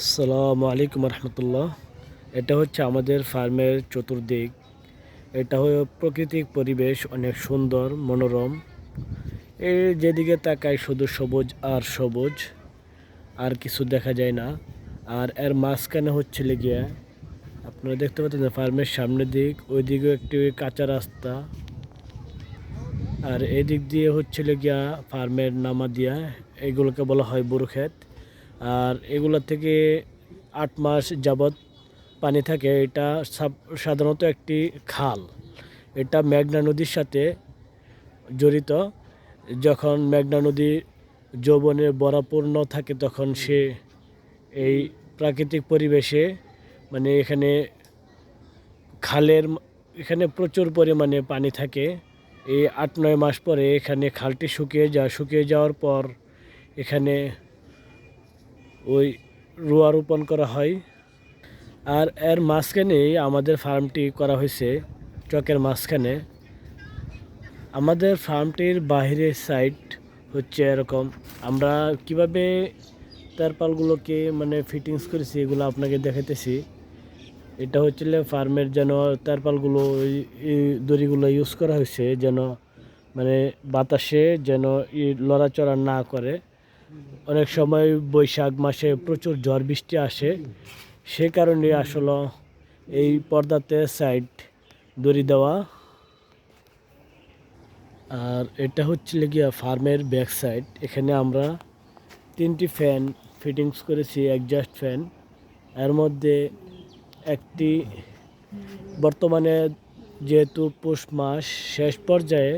আসসালামু আলাইকুম রহমতুল্লাহ। এটা হচ্ছে আমাদের ফার্মের চতুর্দিক। এটা হলো প্রাকৃতিক পরিবেশ, অনেক সুন্দর, মনোরম। এই যেদিকে তাকায় শুধু সবুজ আর সবুজ, আর কিছু দেখা যায় না। আর এর মাঝখানে হচ্ছে গিয়া, আপনারা দেখতে পাচ্ছেন ফার্মের সামনের দিক ওইদিকেও একটি কাঁচা রাস্তা। আর এদিক দিয়ে হচ্ছে গিয়া ফার্মের নামা দিয়া, এগুলোকে বলা হয় বুড়ো ক্ষেত আর এগুলো থেকে আট মাস যাবৎ পানি থাকে। এটা সাধারণত একটি খাল। এটা মেঘনা নদীর সাথে জড়িত। যখন মেঘনা নদী যৌবনে বরাপূর্ণ থাকে, তখন সে এই প্রাকৃতিক পরিবেশে মানে এখানে খালের এখানে প্রচুর পরিমাণে পানি থাকে। এই আট নয় মাস পরে এখানে খালটি শুকিয়ে যায় শুকিয়ে যাওয়ার পর এখানে ওই রোয়া রোপণ করা হয়। আর এর মাঝখানেই আমাদের ফার্মটি করা হয়েছে, চকের মাঝখানে। আমাদের ফার্মটির বাহিরের সাইড হচ্ছে এরকম। আমরা কীভাবে তারপালগুলোকে মানে ফিটিংস করেছি এগুলো আপনাকে দেখাতেছি এটা হচ্ছে ফার্মের যেন তারপালগুলো দড়িগুলো ইউজ করা হয়েছে যেন মানে বাতাসে যেন লড়াচড়া না করে। অনেক সময় বৈশাখ মাসে প্রচুর ঝড় বৃষ্টি আসে। সে কারণে আসলে এই পর্দাতে সাইড দড়ি দেওয়া। আর এটা হচ্ছে গিয়া ফার্মের ব্যাক সাইড এখানে আমরা তিনটি ফ্যান ফিটিংস করেছি অ্যাডজাস্ট ফ্যান এর মধ্যে একটি বর্তমানে যেহেতু পৌষ মাস শেষ পর্যায়ে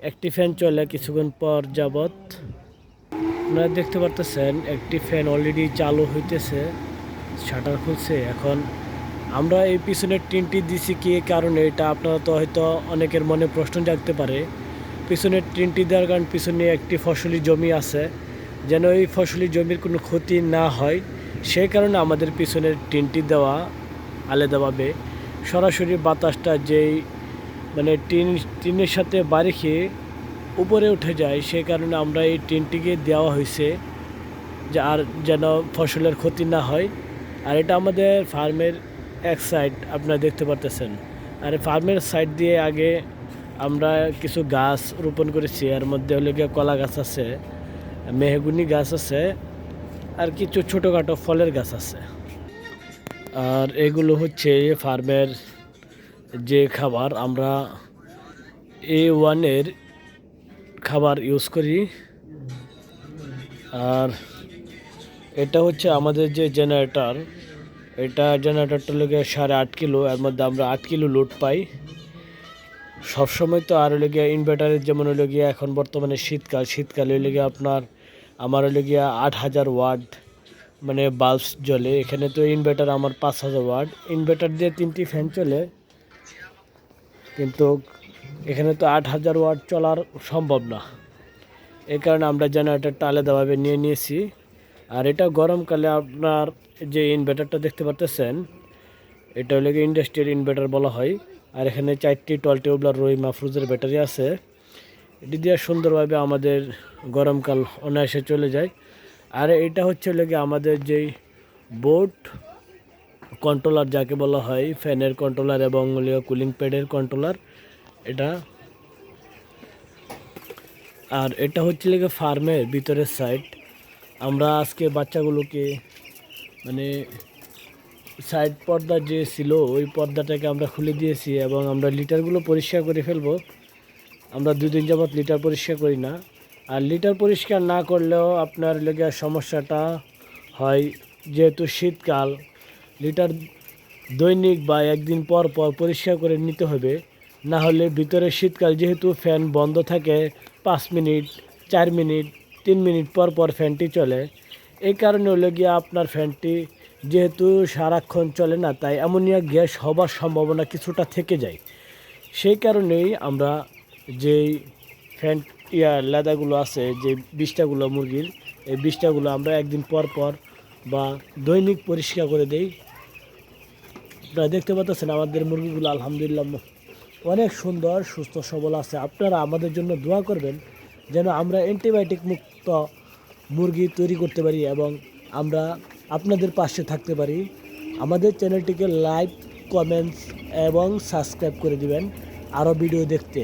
একটি ফ্যান চলে কিছুক্ষণ পর যাবত আপনারা দেখতে পারতেছেন, একটি ফ্যান অলরেডি চালু হইতেছে শাটার খুলছে। এখন আমরা এই পিছনের টিনটি দিছি কি কারণে, এটা আপনারা তো হয়তো অনেকের মনে প্রশ্ন জাগতে পারে। পিছনের টিনটি দেওয়ার কারণ পিছনে একটি ফসলি জমি আছে। যেন এই ফসলি জমির কোনো ক্ষতি না হয় সেই কারণে আমাদের পিছনের টিনটি দেওয়া আলাদাভাবে। সরাসরি বাতাসটা যেই মানে টিন, টিনের সাথে বাড়ি খেয়ে উপরে উঠে যায় সেই কারণে আমরা এই টিনটিকে দেওয়া হয়েছে যে আর যেন ফসলের ক্ষতি না হয়। আর এটা আমাদের ফার্মের এক সাইড, আপনারা দেখতে পারতেছেন। আর ফার্মের সাইড দিয়ে আগে আমরা কিছু গাছ রোপণ করেছি, এর মধ্যে হলে গিয়ে কলা গাছ আছে, মেহগুনি গাছ আছে, আর কিছু ছোটোখাটো ফলের গাছ আছে। আর এগুলো হচ্ছে ফার্মের যে খাবার, আমরা এ ওয়ানের খাবার ইউজ করি। আর এটা হচ্ছে আমাদের যে জেনারেটর এটা জেনারেটরটা লেগে সাড়ে আট কিলো, এর মধ্যে আমরা আট কিলো লোড পাই। সবসময় তো আর লেগে ইনভার্টারের যেমন হলো গিয়ে এখন বর্তমানে শীতকাল, শীতকালে হলে গিয়ে আপনার, আমার হলে গিয়ে আট হাজার ওয়াট মানে বাল্বস জ্বলে। এখানে তো ইনভার্টার আমার পাঁচ হাজার ওয়াট। ইনভার্টার দিয়ে তিনটি ফ্যান চলে। কিন্তু এখানে তো আট হাজার ওয়াট চলার সম্ভব না। এই কারণে আমরা জেনারেটরটা আলাদাভাবে নিয়ে নিয়েছি। আর এটা গরমকালে আপনার যে ইনভার্টারটা দেখতে পারতেছেন, এটা হলো ইন্ডাস্ট্রিয়াল ইনভার্টার বলা হয়। আর এখানে চারটি টল টিউবলার রই মাফরুজের ব্যাটারি আছে। এটি দিয়ে সুন্দরভাবে আমাদের গরমকাল অনায়াসে চলে যায়। আর এটা হচ্ছে লেগে আমাদের যেই বোর্ড কন্ট্রোলার যাকে বলা হয় ফ্যানের কন্ট্রোলার এবং কুলিং প্যাডের কন্ট্রোলার এটা। আর এটা হচ্ছে লেগে ফার্মের ভিতরের সাইড আমরা আজকে বাচ্চাগুলোকে মানে সাইড পর্দা যে ছিল, ওই পর্দাটাকে আমরা খুলে দিয়েছি এবং আমরা লিটারগুলো পরিষ্কার করে ফেলব। আমরা দুদিন যাবৎ লিটার পরিষ্কার করি না। আর লিটার পরিষ্কার না করলেও আপনার লেগে সমস্যাটা হয় যেহেতু শীতকাল। লিটার দৈনিক বা একদিন পর পর পরিষ্কার করে নিতে হবে। না হলে ভিতরে শীতকাল যেহেতু ফ্যান বন্ধ থাকে, পাঁচ মিনিট, চার মিনিট, তিন মিনিট পর পর ফ্যানটি চলে। এই কারণে হলো গিয়ে আপনার ফ্যানটি যেহেতু সারাক্ষণ চলে না, তাই অ্যামোনিয়া গ্যাস হবার সম্ভাবনা কিছুটা থেকে যায়। সেই কারণেই আমরা যেই ফ্যান, ইয়া লেদাগুলো আছে, যে বিষ্ঠাগুলো মুরগির, এই বিষ্ঠাগুলো আমরা একদিন পর পর বা দৈনিক পরিষ্কার করে দেই। আপনারা দেখতে পাচ্ছেন আমাদের মুরগিগুলো, আলহামদুলিল্লাহ অনেক সুন্দর, সুস্থ, সবল আছে। আপনারা আমাদের জন্য দোয়া করবেন যেন আমরা অ্যান্টিবায়োটিক মুক্ত মুরগি তৈরি করতে পারি এবং আমরা আপনাদের পাশে থাকতে পারি। আমাদের চ্যানেলটিকে লাইক, কমেন্টস এবং সাবস্ক্রাইব করে দিবেন। আরও ভিডিও দেখতে।